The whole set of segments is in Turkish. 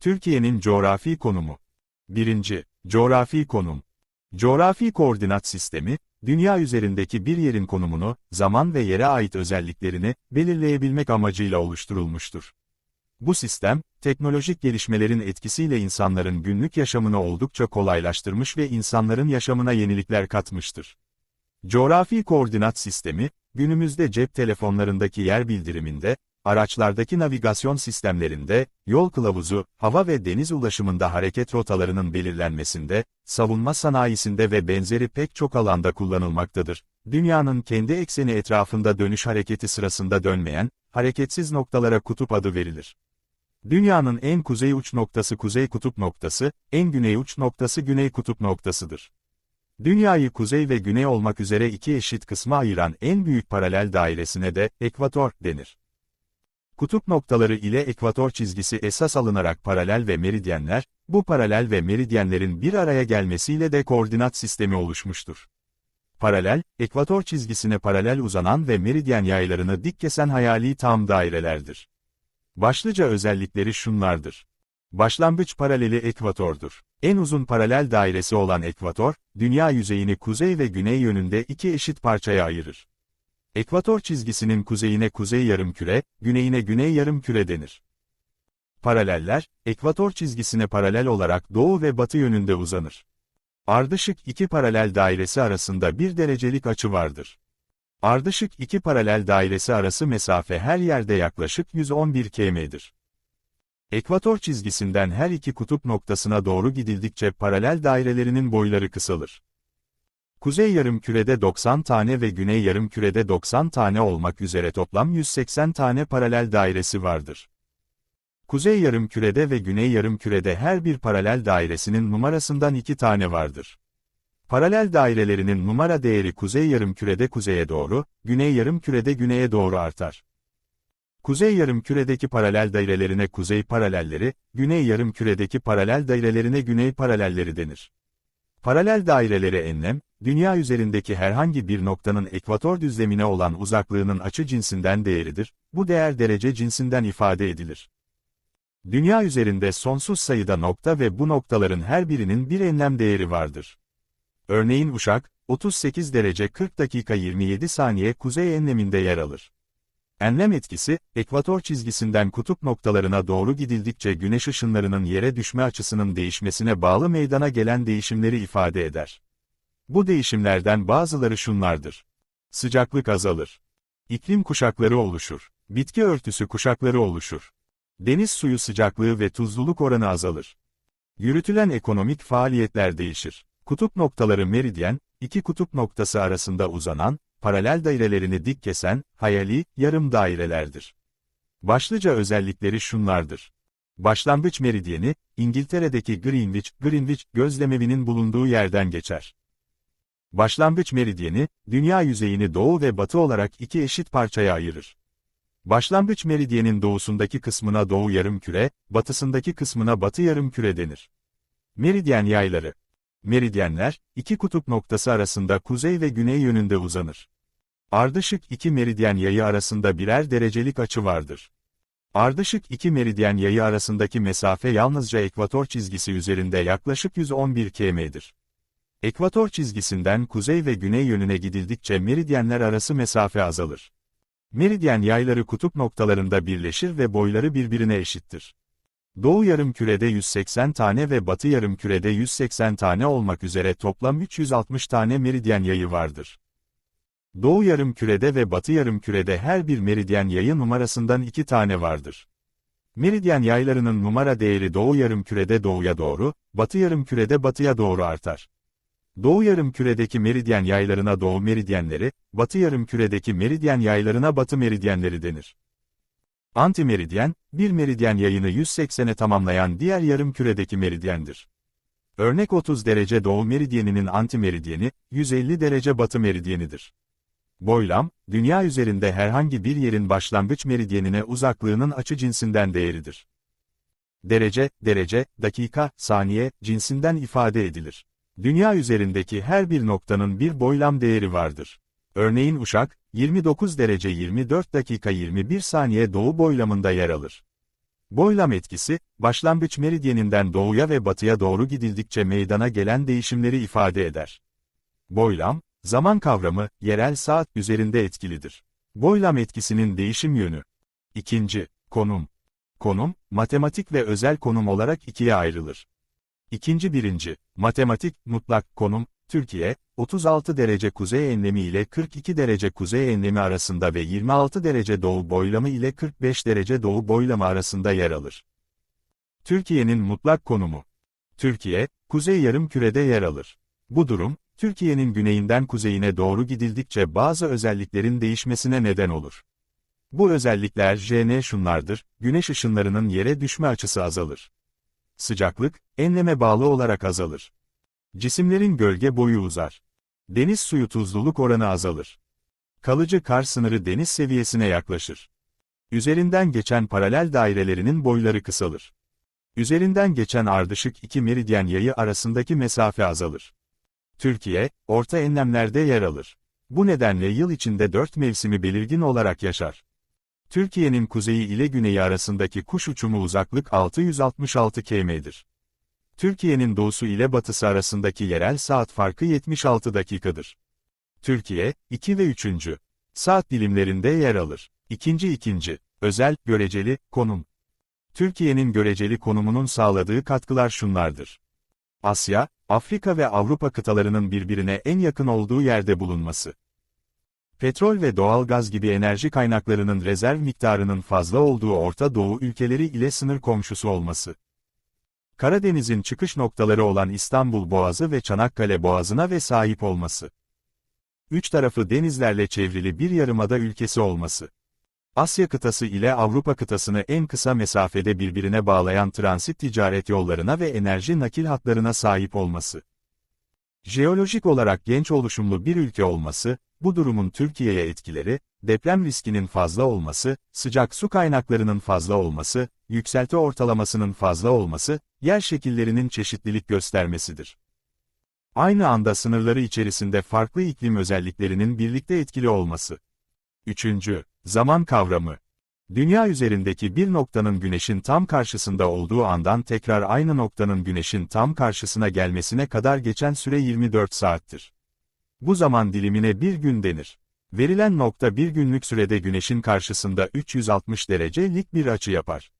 Türkiye'nin coğrafi konumu. 1. Coğrafi konum. Coğrafi koordinat sistemi, dünya üzerindeki bir yerin konumunu, zaman ve yere ait özelliklerini belirleyebilmek amacıyla oluşturulmuştur. Bu sistem, teknolojik gelişmelerin etkisiyle insanların günlük yaşamını oldukça kolaylaştırmış ve insanların yaşamına yenilikler katmıştır. Coğrafi koordinat sistemi, günümüzde cep telefonlarındaki yer bildiriminde, araçlardaki navigasyon sistemlerinde, yol kılavuzu, hava ve deniz ulaşımında hareket rotalarının belirlenmesinde, savunma sanayisinde ve benzeri pek çok alanda kullanılmaktadır. Dünyanın kendi ekseni etrafında dönüş hareketi sırasında dönmeyen, hareketsiz noktalara kutup adı verilir. Dünyanın en kuzey uç noktası kuzey kutup noktası, en güney uç noktası güney kutup noktasıdır. Dünyayı kuzey ve güney olmak üzere iki eşit kısma ayıran en büyük paralel dairesine de ekvator denir. Kutup noktaları ile ekvator çizgisi esas alınarak paralel ve meridyenler, bu paralel ve meridyenlerin bir araya gelmesiyle de koordinat sistemi oluşmuştur. Paralel, ekvator çizgisine paralel uzanan ve meridyen yaylarını dik kesen hayali tam dairelerdir. Başlıca özellikleri şunlardır. Başlangıç paraleli ekvatordur. En uzun paralel dairesi olan ekvator, dünya yüzeyini kuzey ve güney yönünde iki eşit parçaya ayırır. Ekvator çizgisinin kuzeyine kuzey yarımküre, güneyine güney yarımküre denir. Paraleller, ekvator çizgisine paralel olarak doğu ve batı yönünde uzanır. Ardışık iki paralel dairesi arasında bir derecelik açı vardır. Ardışık iki paralel dairesi arası mesafe her yerde yaklaşık 111 km'dir. Ekvator çizgisinden her iki kutup noktasına doğru gidildikçe paralel dairelerinin boyları kısalır. Kuzey yarımkürede 90 tane ve güney yarımkürede 90 tane olmak üzere toplam 180 tane paralel dairesi vardır. Kuzey yarımkürede ve güney yarımkürede her bir paralel dairesinin numarasından iki tane vardır. Paralel dairelerinin numara değeri kuzey yarımkürede kuzeye doğru, güney yarımkürede güneye doğru artar. Kuzey yarımküredeki paralel dairelerine kuzey paralelleri, güney yarımküredeki paralel dairelerine güney paralelleri denir. Paralel dairelere enlem, dünya üzerindeki herhangi bir noktanın ekvator düzlemine olan uzaklığının açı cinsinden değeridir, bu değer derece cinsinden ifade edilir. Dünya üzerinde sonsuz sayıda nokta ve bu noktaların her birinin bir enlem değeri vardır. Örneğin Uşak, 38 derece 40 dakika 27 saniye kuzey enleminde yer alır. Enlem etkisi, ekvator çizgisinden kutup noktalarına doğru gidildikçe güneş ışınlarının yere düşme açısının değişmesine bağlı meydana gelen değişimleri ifade eder. Bu değişimlerden bazıları şunlardır. Sıcaklık azalır. İklim kuşakları oluşur. Bitki örtüsü kuşakları oluşur. Deniz suyu sıcaklığı ve tuzluluk oranı azalır. Yürütülen ekonomik faaliyetler değişir. Kutup noktaları meridyen, iki kutup noktası arasında uzanan, paralel dairelerini dik kesen, hayali, yarım dairelerdir. Başlıca özellikleri şunlardır. Başlangıç meridyeni, İngiltere'deki Greenwich, Greenwich gözlemevinin bulunduğu yerden geçer. Başlangıç meridyeni, dünya yüzeyini doğu ve batı olarak iki eşit parçaya ayırır. Başlangıç meridyenin doğusundaki kısmına doğu yarımküre, batısındaki kısmına batı yarımküre denir. Meridyen yayları Meridyenler, iki kutup noktası arasında kuzey ve güney yönünde uzanır. Ardışık iki meridyen yayı arasında birer derecelik açı vardır. Ardışık iki meridyen yayı arasındaki mesafe yalnızca ekvator çizgisi üzerinde yaklaşık 111 km'dir. Ekvator çizgisinden kuzey ve güney yönüne gidildikçe meridyenler arası mesafe azalır. Meridyen yayları kutup noktalarında birleşir ve boyları birbirine eşittir. Doğu yarımkürede 180 tane ve batı yarımkürede 180 tane olmak üzere toplam 360 tane meridyen yayı vardır. Doğu yarımkürede ve batı yarımkürede her bir meridyen yayı numarasından iki tane vardır. Meridyen yaylarının numara değeri doğu yarımkürede doğuya doğru, batı yarımkürede batıya doğru artar. Doğu yarımküredeki meridyen yaylarına doğu meridyenleri, batı yarımküredeki meridyen yaylarına batı meridyenleri denir. Antimeridyen, bir meridyen yayını 180'e tamamlayan diğer yarımküredeki meridyendir. Örnek 30 derece doğu meridyeninin antimeridyeni, 150 derece batı meridyenidir. Boylam, dünya üzerinde herhangi bir yerin başlangıç meridyenine uzaklığının açı cinsinden değeridir. Derece, derece, dakika, saniye, cinsinden ifade edilir. Dünya üzerindeki her bir noktanın bir boylam değeri vardır. Örneğin Uşak, 29 derece 24 dakika 21 saniye doğu boylamında yer alır. Boylam etkisi, başlangıç meridyeninden doğuya ve batıya doğru gidildikçe meydana gelen değişimleri ifade eder. Boylam, zaman kavramı, yerel saat üzerinde etkilidir. Boylam etkisinin değişim yönü. İkinci, konum. Konum, matematik ve özel konum olarak ikiye ayrılır. İkinci birinci, matematik, mutlak konum, Türkiye, 36 derece kuzey enlemi ile 42 derece kuzey enlemi arasında ve 26 derece doğu boylamı ile 45 derece doğu boylamı arasında yer alır. Türkiye'nin mutlak konumu. Türkiye, kuzey yarım kürede yer alır. Bu durum, Türkiye'nin güneyinden kuzeyine doğru gidildikçe bazı özelliklerin değişmesine neden olur. Bu özellikler JN şunlardır, güneş ışınlarının yere düşme açısı azalır. Sıcaklık, enleme bağlı olarak azalır. Cisimlerin gölge boyu uzar. Deniz suyu tuzluluk oranı azalır. Kalıcı kar sınırı deniz seviyesine yaklaşır. Üzerinden geçen paralel dairelerinin boyları kısalır. Üzerinden geçen ardışık iki meridyen yayı arasındaki mesafe azalır. Türkiye, orta enlemlerde yer alır. Bu nedenle yıl içinde dört mevsimi belirgin olarak yaşar. Türkiye'nin kuzeyi ile güneyi arasındaki kuş uçumu uzaklık 666 km'dir. Türkiye'nin doğusu ile batısı arasındaki yerel saat farkı 76 dakikadır. Türkiye, 2 ve 3. saat dilimlerinde yer alır. İkinci ikinci, özel, göreceli, konum. Türkiye'nin göreceli konumunun sağladığı katkılar şunlardır. Asya, Afrika ve Avrupa kıtalarının birbirine en yakın olduğu yerde bulunması. Petrol ve doğal gaz gibi enerji kaynaklarının rezerv miktarının fazla olduğu Orta Doğu ülkeleri ile sınır komşusu olması. Karadeniz'in çıkış noktaları olan İstanbul Boğazı ve Çanakkale Boğazı'na ve sahip olması. Üç tarafı denizlerle çevrili bir yarımada ülkesi olması. Asya kıtası ile Avrupa kıtasını en kısa mesafede birbirine bağlayan transit ticaret yollarına ve enerji nakil hatlarına sahip olması. Jeolojik olarak genç oluşumlu bir ülke olması, bu durumun Türkiye'ye etkileri, deprem riskinin fazla olması, sıcak su kaynaklarının fazla olması, yükselti ortalamasının fazla olması, yer şekillerinin çeşitlilik göstermesidir. Aynı anda sınırları içerisinde farklı iklim özelliklerinin birlikte etkili olması. Üçüncü, zaman kavramı. Dünya üzerindeki bir noktanın güneşin tam karşısında olduğu andan tekrar aynı noktanın güneşin tam karşısına gelmesine kadar geçen süre 24 saattir. Bu zaman dilimine bir gün denir. Verilen nokta bir günlük sürede güneşin karşısında 360 derecelik bir açı yapar.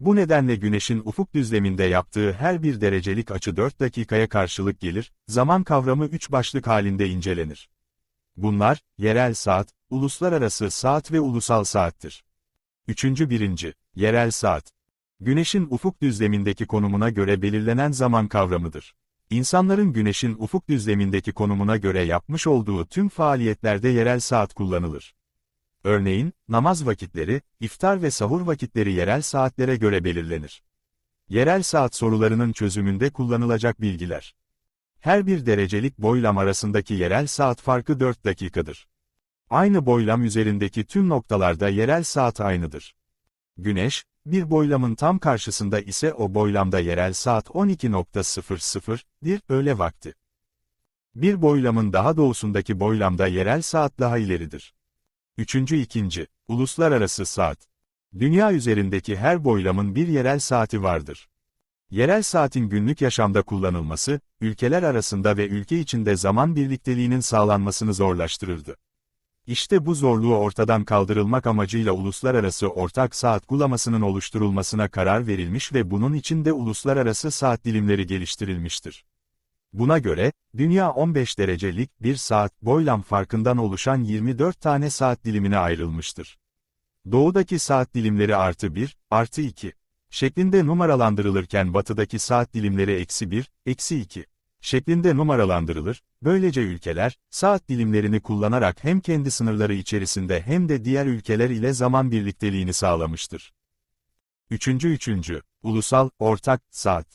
Bu nedenle güneşin ufuk düzleminde yaptığı her bir derecelik açı 4 dakikaya karşılık gelir, zaman kavramı 3 başlık halinde incelenir. Bunlar, yerel saat, uluslararası saat ve ulusal saattir. Üçüncü birinci, yerel saat. Güneşin ufuk düzlemindeki konumuna göre belirlenen zaman kavramıdır. İnsanların güneşin ufuk düzlemindeki konumuna göre yapmış olduğu tüm faaliyetlerde yerel saat kullanılır. Örneğin, namaz vakitleri, iftar ve sahur vakitleri yerel saatlere göre belirlenir. Yerel saat sorularının çözümünde kullanılacak bilgiler. Her bir derecelik boylam arasındaki yerel saat farkı 4 dakikadır. Aynı boylam üzerindeki tüm noktalarda yerel saat aynıdır. Güneş, bir boylamın tam karşısında ise o boylamda yerel saat 12.00'dir, öğle vakti. Bir boylamın daha doğusundaki boylamda yerel saat daha ileridir. Üçüncü ikinci, uluslararası saat. Dünya üzerindeki her boylamın bir yerel saati vardır. Yerel saatin günlük yaşamda kullanılması, ülkeler arasında ve ülke içinde zaman birlikteliğinin sağlanmasını zorlaştırırdı. İşte bu zorluğu ortadan kaldırılmak amacıyla uluslararası ortak saat gulamasının oluşturulmasına karar verilmiş ve bunun için de uluslararası saat dilimleri geliştirilmiştir. Buna göre, dünya 15 derecelik bir saat boylam farkından oluşan 24 tane saat dilimine ayrılmıştır. Doğudaki saat dilimleri artı 1, artı 2 şeklinde numaralandırılırken batıdaki saat dilimleri eksi 1, eksi 2 şeklinde numaralandırılır, böylece ülkeler, saat dilimlerini kullanarak hem kendi sınırları içerisinde hem de diğer ülkeler ile zaman birlikteliğini sağlamıştır. Üçüncü üçüncü, ulusal, ortak, saat.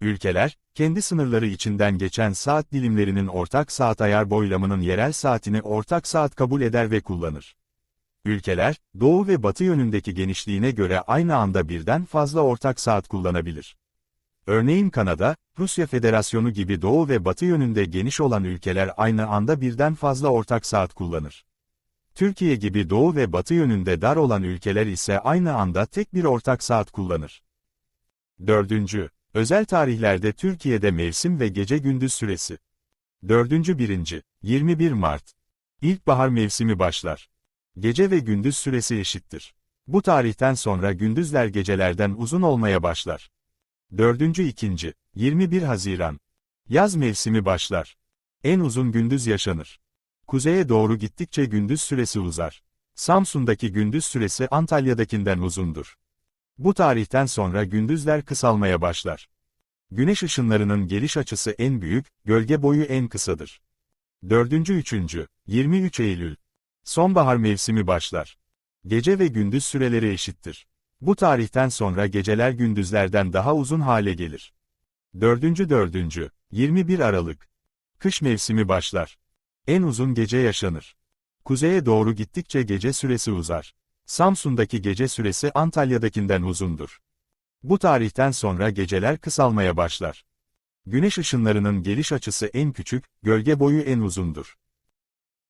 Ülkeler, kendi sınırları içinden geçen saat dilimlerinin ortak saat ayar boylamının yerel saatini ortak saat kabul eder ve kullanır. Ülkeler, doğu ve batı yönündeki genişliğine göre aynı anda birden fazla ortak saat kullanabilir. Örneğin Kanada, Rusya Federasyonu gibi doğu ve batı yönünde geniş olan ülkeler aynı anda birden fazla ortak saat kullanır. Türkiye gibi doğu ve batı yönünde dar olan ülkeler ise aynı anda tek bir ortak saat kullanır. Dördüncü, özel tarihlerde Türkiye'de mevsim ve gece gündüz süresi. Dördüncü birinci, 21 Mart. İlkbahar mevsimi başlar. Gece ve gündüz süresi eşittir. Bu tarihten sonra gündüzler gecelerden uzun olmaya başlar. Dördüncü ikinci, 21 Haziran. Yaz mevsimi başlar. En uzun gündüz yaşanır. Kuzeye doğru gittikçe gündüz süresi uzar. Samsun'daki gündüz süresi Antalya'dakinden uzundur. Bu tarihten sonra gündüzler kısalmaya başlar. Güneş ışınlarının geliş açısı en büyük, gölge boyu en kısadır. Dördüncü üçüncü, 23 Eylül. Sonbahar mevsimi başlar. Gece ve gündüz süreleri eşittir. Bu tarihten sonra geceler gündüzlerden daha uzun hale gelir. Dördüncü dördüncü, 21 Aralık. Kış mevsimi başlar. En uzun gece yaşanır. Kuzeye doğru gittikçe gece süresi uzar. Samsun'daki gece süresi Antalya'dakinden uzundur. Bu tarihten sonra geceler kısalmaya başlar. Güneş ışınlarının geliş açısı en küçük, gölge boyu en uzundur.